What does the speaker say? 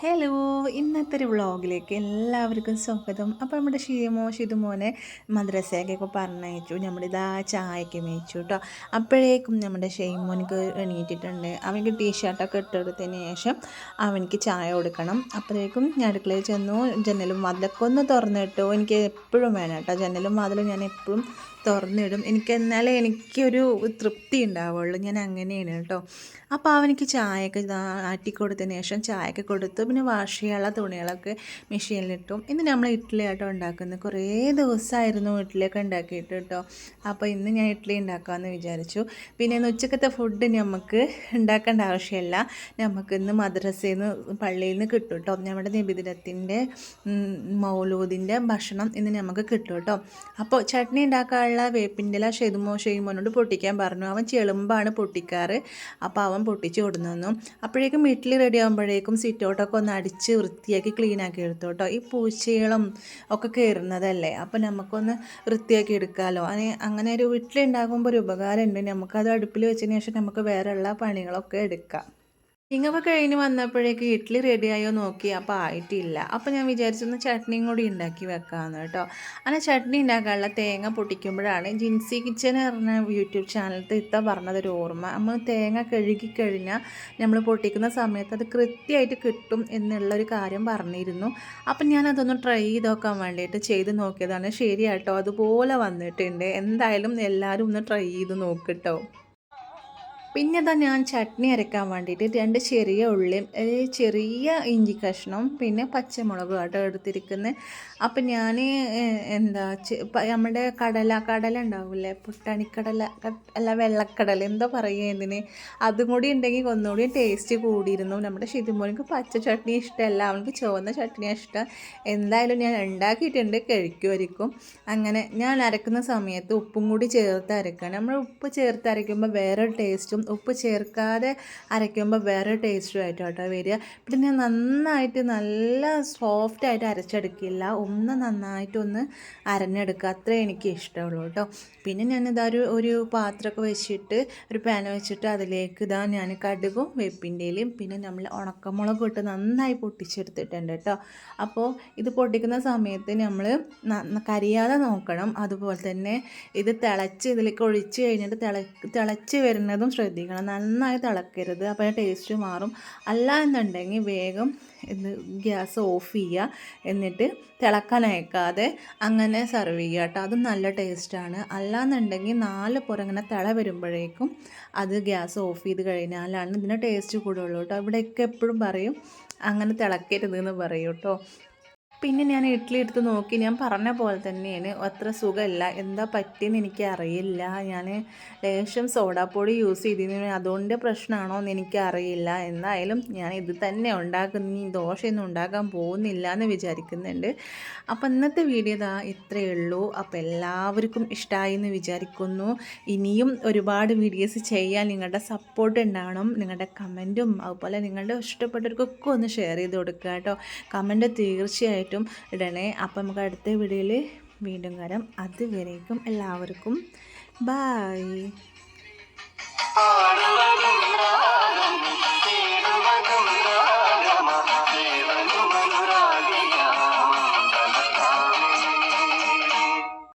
Hello ഇന്നത്തെ ഒരു വ്ളോഗിലേക്ക് എല്ലാവർക്കും സ്വാഗതം. അപ്പോൾ നമ്മുടെ ഷീമോ ഷിതുമോനെ മദ്രസയൊക്കെ പറഞ്ഞയച്ചു. നമ്മളിതാ ചായക്ക് മേയിച്ചു കേട്ടോ അപ്പോഴേക്കും നമ്മുടെ ഷെയ്മോനിക്ക് എണീറ്റിട്ടുണ്ട്. അവനിക്ക് ടീഷർട്ടൊക്കെ ഇട്ടെടുത്തതിന് ശേഷം അവനിക്ക് ചായ കൊടുക്കണം. അപ്പോഴേക്കും ഞാൻ അടുക്കളയിൽ ചെന്നു. ജനലും മതിലൊക്കെ ഒന്ന് തുറന്നിട്ടു. എനിക്ക് എപ്പോഴും വേണം കേട്ടോ ജനലും മതിലും ഞാൻ എപ്പോഴും തുറന്നിടും. എനിക്ക് എന്നാലേ എനിക്കൊരു തൃപ്തി ഉണ്ടാവുള്ളൂ. ഞാൻ അങ്ങനെയാണ് കേട്ടോ അപ്പോൾ അവനിക്ക് ചായയൊക്കെ ആട്ടിക്കൊടുത്തതിന് ശേഷം ചായയൊക്കെ കൊടുത്തു. പിന്നെ വാഷ് ചെയ്യാനുള്ള തുണികളൊക്കെ മെഷീനിലിട്ടു. ഇന്ന് നമ്മൾ ഇഡ്ഡലി ആട്ടോ ഉണ്ടാക്കുന്നത്. കുറേ ദിവസമായിരുന്നു ഇഡ്ഡലിയൊക്കെ ഉണ്ടാക്കിയിട്ട് കേട്ടോ. അപ്പോൾ ഇന്ന് ഞാൻ ഇഡ്ഡലി ഉണ്ടാക്കാമെന്ന് വിചാരിച്ചു. പിന്നെ ഇന്ന് ഉച്ചക്കത്തെ ഫുഡ് നമുക്ക് ഉണ്ടാക്കേണ്ട ആവശ്യമില്ല. നമുക്ക് ഇന്ന് മദ്രസയിൽ നിന്ന് പള്ളിയിൽ നിന്ന് കിട്ടും കേട്ടോ. നമ്മുടെ നിബിദിനത്തിന്റെ മൗലൂദിന്റെ ഭക്ഷണം ഇന്ന് നമുക്ക് കിട്ടും കേട്ടോ. അപ്പോൾ ചട്നി ഉണ്ടാക്കാനുള്ള വേപ്പിന്റെ ഇല ഷെയ്തുമോ ഷെയ്മോനോട് പൊട്ടിക്കാൻ പറഞ്ഞു. അവൻ ചെളുമ്പാണ് പൊട്ടിക്കാറ്. അപ്പോൾ അവൻ പൊട്ടിച്ച് കൊടുന്നു അപ്പോഴേക്കും ഇഡ്ഡലി റെഡി ആകുമ്പോഴേക്കും സിറ്റൗട്ടൊക്കെ ഒന്ന് അടിച്ച് വൃത്തിയാക്കി ക്ലീനാക്കി എടുത്തു കേട്ടോ ഈ പൂച്ചകളും ഒക്കെ കയറുന്നതല്ലേ അപ്പോൾ നമുക്കൊന്ന് വൃത്തിയാക്കി എടുക്കാമല്ലോ അങ്ങനെ അങ്ങനെ ഒരു വീട്ടിലുണ്ടാകുമ്പോൾ ഒരു ഉപകാരമുണ്ട്. നമുക്കത് അടുപ്പിൽ വെച്ചതിന് ശേഷം നമുക്ക് വേറെയുള്ള പണികളൊക്കെ എടുക്കാം. ഇങ്ങൊക്കെ കഴിഞ്ഞ് വന്നപ്പോഴേക്ക് ഇഡ്ഡലി റെഡിയായോ നോക്കി അപ്പോൾ ആയിട്ടില്ല. അപ്പോൾ ഞാൻ വിചാരിച്ചൊന്ന് ചട്നിയും കൂടി ഉണ്ടാക്കി വെക്കാമെന്ന് കേട്ടോ. അങ്ങനെ ചട്നി ഉണ്ടാക്കാനുള്ള തേങ്ങ പൊട്ടിക്കുമ്പോഴാണ് ജിൻസി കിച്ചൻ പറഞ്ഞ യൂട്യൂബ് ചാനലത്തെ ഇത്ത പറഞ്ഞതൊരു ഓർമ്മ. നമ്മൾ തേങ്ങ കഴുകി കഴിഞ്ഞാൽ നമ്മൾ പൊട്ടിക്കുന്ന സമയത്ത് അത് കൃത്യമായിട്ട് കിട്ടും എന്നുള്ളൊരു കാര്യം പറഞ്ഞിരുന്നു. അപ്പം ഞാനതൊന്ന് ട്രൈ ചെയ്ത് നോക്കാൻ വേണ്ടിയിട്ട് ചെയ്ത് നോക്കിയതാണ്. ശരിയാട്ടോ അതുപോലെ വന്നിട്ടുണ്ട്. എന്തായാലും എല്ലാവരും ഒന്ന് ട്രൈ ചെയ്ത് നോക്കിട്ടോ പിന്നെ അതാ ഞാൻ ചട്നി അരക്കാൻ വേണ്ടിയിട്ട് രണ്ട് ചെറിയ ഉള്ളിയും ചെറിയ ഇഞ്ചി കഷ്ണവും പിന്നെ പച്ചമുളകും ആട്ടോ എടുത്തിരിക്കുന്നത് അപ്പം ഞാൻ എന്താ നമ്മുടെ കടല കടല ഉണ്ടാവില്ലേ പുട്ടാണിക്കടല അല്ല വെള്ളക്കടല എന്തോ പറയുക ഇതിന്? അതും കൂടി ഉണ്ടെങ്കിൽ ഒന്നുകൂടി ടേസ്റ്റ് കൂടിയിരുന്നു. നമ്മുടെ ഷിതുമോനിക്ക് പച്ച ചട്നി ഇഷ്ടമല്ല അവനക്ക് ചുവന്ന ചട്നി ഇഷ്ടം. എന്തായാലും ഞാൻ ഉണ്ടാക്കിയിട്ടുണ്ട് കഴിക്കുമായിരിക്കും അങ്ങനെ ഞാൻ അരക്കുന്ന സമയത്ത് ഉപ്പും കൂടി ചേർത്ത് അരക്കണം. നമ്മൾ ഉപ്പ് ചേർത്ത് അരയ്ക്കുമ്പോൾ വേറൊരു ടേസ്റ്റും ഉപ്പ് ചേർക്കാതെ അരയ്ക്കുമ്പോൾ വേറെ ടേസ്റ്റും ആയിട്ട് കേട്ടോ വരിക. പിന്നെ ഞാൻ നന്നായിട്ട് നല്ല സോഫ്റ്റായിട്ട് അരച്ചെടുക്കില്ല. ഒന്ന് നന്നായിട്ടൊന്ന് അരഞ്ഞെടുക്കുക. അത്രേ എനിക്ക് ഇഷ്ടമുള്ളൂ കേട്ടോ. പിന്നെ ഞാനിതാ ഒരു ഒരു പാത്രമൊക്കെ വെച്ചിട്ട് ഒരു പാൻ വെച്ചിട്ട് അതിലേക്ക് ഇതാ ഞാൻ കടുകും വേപ്പിന്റെയിലും പിന്നെ നമ്മൾ ഉണക്കമുളക് ഇട്ട് നന്നായി പൊട്ടിച്ചെടുത്തിട്ടുണ്ട് കേട്ടോ. അപ്പോൾ ഇത് പൊട്ടിക്കുന്ന സമയത്ത് നമ്മൾ കരിയാതെ നോക്കണം. അതുപോലെ തന്നെ ഇത് തിളച്ച് ഇതിലേക്ക് ഒഴിച്ച് കഴിഞ്ഞിട്ട് തിള തിളച്ച് വരുന്നതും ശ്രദ്ധിക്കണം ശ്രദ്ധിക്കണം. നന്നായി തിളക്കരുത്. അപ്പോൾ ടേസ്റ്റ് മാറും. അല്ല എന്നുണ്ടെങ്കിൽ വേഗം ഗ്യാസ് ഓഫ് ചെയ്യുക. എന്നിട്ട് തിളക്കാൻ അയക്കാതെ അങ്ങനെ സെർവ് ചെയ്യുക കേട്ടോ. അതും നല്ല ടേസ്റ്റാണ് അല്ലാന്നുണ്ടെങ്കിൽ നാല് പുറങ്ങനെ തിള വരുമ്പോഴേക്കും അത് ഗ്യാസ് ഓഫ് ചെയ്ത് കഴിഞ്ഞാലാണ് ഇതിന് ടേസ്റ്റ് കൂടുള്ളൂ കേട്ടോ. ഇവിടെയൊക്കെ എപ്പോഴും പറയും അങ്ങനെ തിളക്കരുത് എന്ന് പറയും കേട്ടോ. പിന്നെ ഞാൻ ഇഡ്ഡലി എടുത്ത് നോക്കി. ഞാൻ പറഞ്ഞ പോലെ തന്നെയാണ്. അത്ര സുഖമല്ല. എന്താ പറ്റിയെന്ന് എനിക്ക് അറിയില്ല ഞാൻ ലേശം സോഡാപ്പൊടി യൂസ് ചെയ്തിരുന്നു. അതുകൊണ്ട് പ്രശ്നമാണോ എന്ന് എനിക്കറിയില്ല. എന്തായാലും ഞാൻ ഇത് തന്നെ ഉണ്ടാക്കുന്ന. ഈ ദോശയൊന്നും ഉണ്ടാക്കാൻ പോകുന്നില്ല എന്ന് വിചാരിക്കുന്നുണ്ട്. അപ്പം ഇന്നത്തെ വീഡിയോ ഇതാ ഇത്രയേ ഉള്ളൂ. അപ്പോൾ എല്ലാവർക്കും ഇഷ്ടമായി എന്ന് വിചാരിക്കുന്നു. ഇനിയും ഒരുപാട് വീഡിയോസ് ചെയ്യാൻ നിങ്ങളുടെ സപ്പോർട്ട് ഉണ്ടാവണം. നിങ്ങളുടെ കമന്റും അതുപോലെ നിങ്ങളുടെ ഇഷ്ടപ്പെട്ടവർക്കൊക്കെ ഒന്ന് ഷെയർ ചെയ്ത് കൊടുക്കുക കേട്ടോ. കമന്റ് തീർച്ചയായിട്ടും തീർച്ചയായിട്ടും ഇടണേ അപ്പം നമുക്ക് അടുത്ത വീഡിയോയിൽ വീണ്ടും വരാം. അതുവരേക്കും എല്ലാവർക്കും. ബായ്